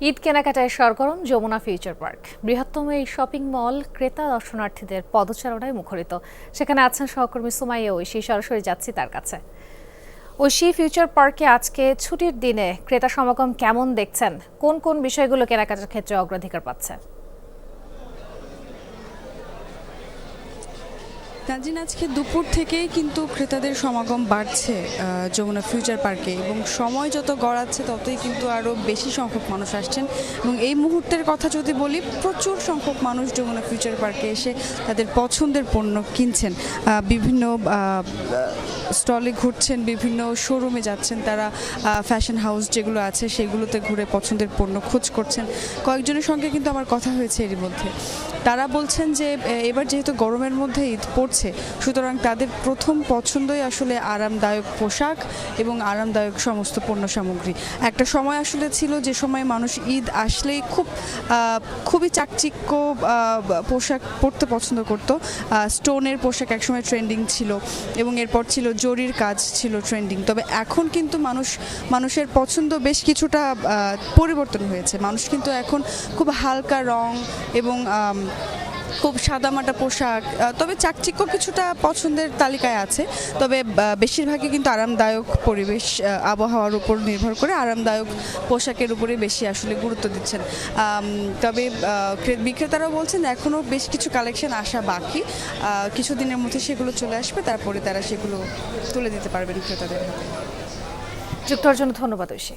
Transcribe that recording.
ঈদ কেনাকাটায় সরগরম Jamuna future park. বৃহত্তম এই শপিং মল ক্রেতা দর্শনার্থীদের পদচারণায় মুখরিত। সেখানে আছেন সহকর্মী সুমাইয়া ঐশী, সরাসরি যাচ্ছি তার কাছে। ঐশী, ফিউচার পার্কে আজকে ছুটির দিনে ক্রেতা সমাগম কেমন দেখছেন? কোন কোন বিষয়গুলো কেনাকাটার ক্ষেত্রে অগ্রাধিকার পাচ্ছে? তানজিন, আজকে দুপুর থেকেই কিন্তু ক্রেতাদের সমাগম বাড়ছে যমুনা ফিউচার পার্কে এবং সময় যত গড়াচ্ছে ততই কিন্তু আরও বেশি সংখ্যক মানুষ আসছেন। এবং এই মুহূর্তের কথা যদি বলি, প্রচুর সংখ্যক মানুষ যমুনা ফিউচার পার্কে এসে তাদের পছন্দের পণ্য কিনছেন। বিভিন্ন স্টলে ঘুরছেন, বিভিন্ন শোরুমে যাচ্ছেন তারা ফ্যাশন হাউস যেগুলো আছে সেগুলোতে ঘুরে পছন্দের পণ্য খোঁজ করছেন। কয়েকজনের সঙ্গে কিন্তু আমার কথা হয়েছে এরই মধ্যে। তারা বলছেন যে এবার যেহেতু গরমের মধ্যে ঈদ পড়ছে সুতরাং তাদের প্রথম পছন্দই আসলে আরামদায়ক পোশাক এবং আরামদায়ক সমস্ত পণ্য সামগ্রী। একটা সময় আসলে ছিল যে সময় মানুষ ঈদ আসলেই খুব খুবই চাকচিক্য পোশাক পরতে পছন্দ করত। স্টোনের পোশাক একসময় ট্রেন্ডিং ছিল এবং এরপর ছিল জরির কাজ ছিল ট্রেন্ডিং। তবে এখন কিন্তু মানুষ, মানুষের পছন্দ বেশ কিছুটা পরিবর্তন হয়েছে। মানুষ কিন্তু এখন খুব হালকা রং এবং খুব সাদামাটা পোশাক তবে চাকচিক্য কিছুটা পছন্দের তালিকায় আছে। তবে বেশিরভাগই কিন্তু আরামদায়ক পরিবেশ আবহাওয়ার উপর নির্ভর করে আরামদায়ক পোশাকের উপরে বেশি আসলে গুরুত্ব দিচ্ছেন। তবে বিক্রেতারাও বলছেন এখনও বেশ কিছু কালেকশন আসা বাকি। কিছুদিনের মধ্যে সেগুলো চলে আসবে, তারপরে তারা সেগুলো তুলে দিতে পারবেন ক্রেতাদের হাতে। যুক্ত হওয়ার জন্য ধন্যবাদ ঐশী।